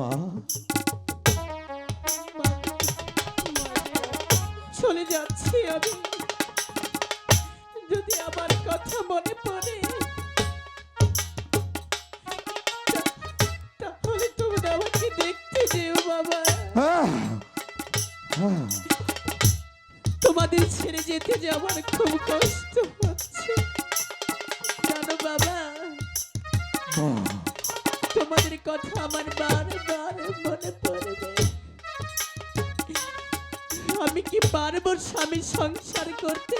মা। চলে যাচ্ছি আমি। যদি আমার কথা মনে পড়ে তাহলে তুমি আমাকে দেখতে যেও বাবা! তোমাদের ছেড়ে যেতে যে আমার খুব কষ্ট হচ্ছে। জানো বাবা তোমাদের কথা আমার বারবার মনে পড়বে। আমি কি পারব স্বামী সংসার করতে?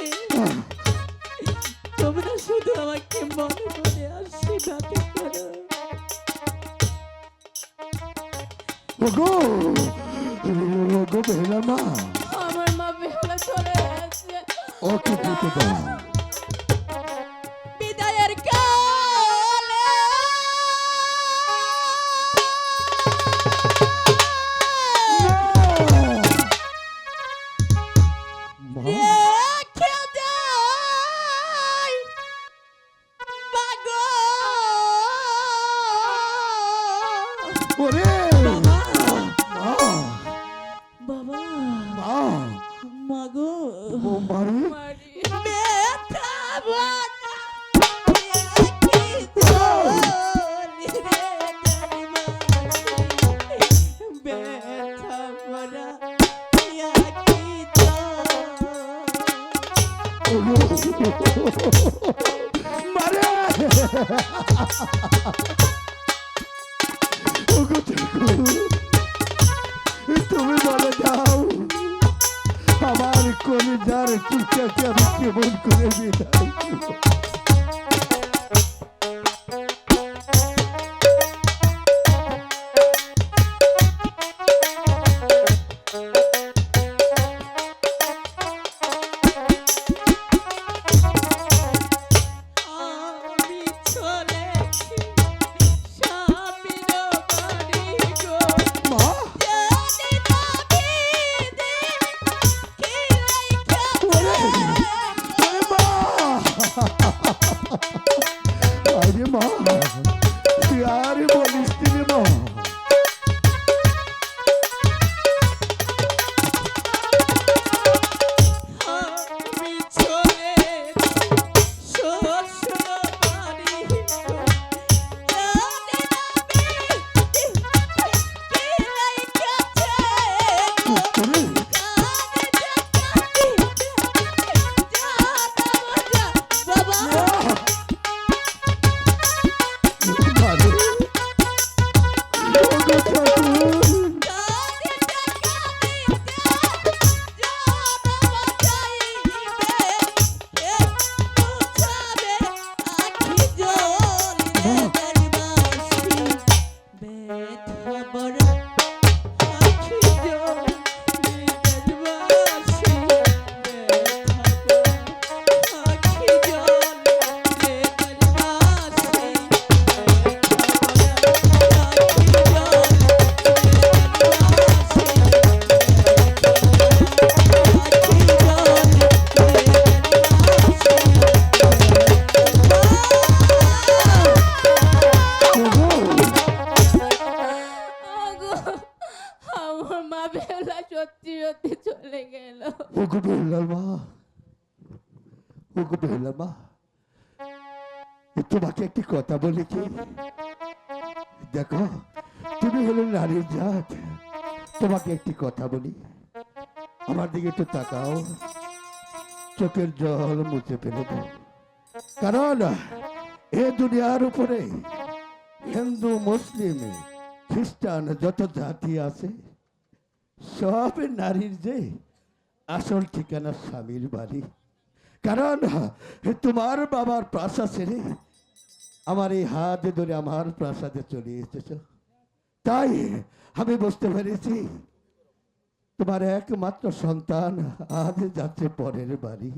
তোমরা শুধু আমাকে মনে মনে আশীর্বাদ করো। ওগো ওগো বেলা মা আমার মা বেহুলা চলে গেছে। ওকে যেতে দাও বাবা মা। মাগো মারে ব্যথা বানা কি চলি রে। মারে টিকাকে আমি কেমন করে বিদায় আমার মা বেহুলা সত্যি সত্যি চলে গেল। ওগো বেহুলার মা, ওগো বেহুলার মা। তোমাকে একটি কথা বলি কি? দেখো, তুমি হলো নারীর জাত। তোমাকে একটি কথা বলি। আমার দিকে একটু তাকাও। চোখের জল মুছে ফেলে দাও। কারণ এ দুনিয়ার উপরে হিন্দু, মুসলিম, খ্রিস্টান যত জাতি আছে সব নারীর যে আসল ঠিকানা স্বামীর বাড়ি। কারণ তোমার বাবার প্রাসাদ ছেড়ে আমার এই হাত ধরে আমার প্রাসাদে চলে এসেছ। তাই আমি বুঝতে পেরেছি তোমার একমাত্র সন্তান আজ যাচ্ছে পরের বাড়ি।